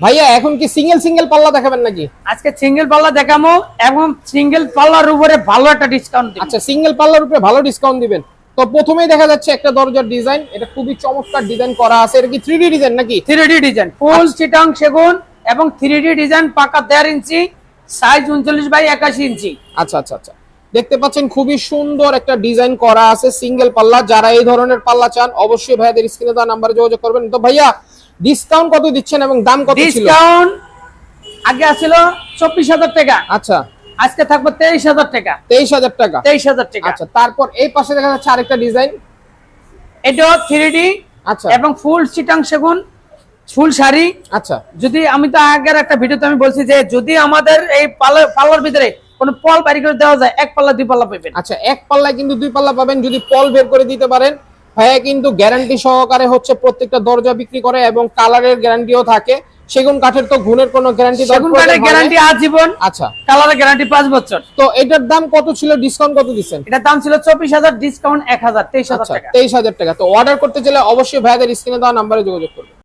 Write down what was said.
ভাইয়া এখন কি সিঙ্গেল সিঙ্গেল পাল্লা দেখাবেন নাকি? আজকে সিঙ্গেল পাল্লা দেখামো এবং সিঙ্গেল পাল্লার উপরে ভালো একটা ডিসকাউন্ট দিব। আচ্ছা সিঙ্গেল পাল্লার উপরে ভালো ডিসকাউন্ট দিবেন। তো প্রথমেই দেখা যাচ্ছে একটা দরজার ডিজাইন এটা খুবই চমৎকার ডিজাইন করা আছে। এটা কি থ্রি ডিজাইন নাকি? থ্রি ডিজাইন ফুল চিটাং সেগুন এবং থ্রি ডিজাইন পাকা দেড় ইঞ্চি সাইজ উনচল্লিশ বাই একাশি ইঞ্চি। আচ্ছা আচ্ছা আচ্ছা। দেখতে পাচ্ছেন খুবই সুন্দর একটা ডিজাইন করা আছে সিঙ্গেল পাল্লা। যারা এই ধরনের পাল্লা চান অবশ্যই ভাইয়াদের স্ক্রিনে দেওয়া নাম্বারে যোগাযোগ করবেন। তো ভাইয়া ডিসকাউন্ট কত দিচ্ছেন এবং দাম কত ছিল? ডিসকাউন্ট আগে চব্বিশ হাজার টাকা। আচ্ছা। আজকে থাকব তেইশ হাজার টাকা। তেইশ হাজার টাকা। তেইশ হাজার টাকা। আচ্ছা তারপর এই পাশে দেখা যাচ্ছে আরেকটা ডিজাইন। থ্রি ডি আচ্ছা। এবং ফুল চিটাং সেগুন ফুল শাড়ি। আচ্ছা। যদি আমি তো আগের একটা ভিডিওতে আমি বলছি যে যদি আমাদের এই পাল্লার ভিতরে কোনো পল বাড়ি করে দেওয়া যায় এক পাল্লা দুই পাল্লা পাবেন। আচ্ছা এক পাল্লায় কিন্তু দুই পাল্লা পাবেন যদি পল বের করে দিতে পারেন। ভাইয়া কিন্তু গ্যারান্টি সহকারে হচ্ছে প্রত্যেকটা দরজা বিক্রি করে এবং কালারের গ্যারান্টিও থাকে। সেগুন কাঠের তো ঘুণের কোনো গ্যারান্টি সেগুন কাঠের গ্যারান্টি আজীবন আচ্ছা। কালারের গ্যারান্টি পাঁচ বছর। তো এটার দাম কত ছিল? ডিসকাউন্ট কত দিচ্ছেন? এটার দাম ছিল চব্বিশ হাজার ডিসকাউন্ট এক হাজার তেইশ হাজার আচ্ছা টাকা। তেইশ হাজার টাকা। তো অর্ডার করতে চাইলে অবশ্যই ভাইয়াদের স্ক্রিনে দেওয়া নাম্বারে যোগাযোগ করবেন।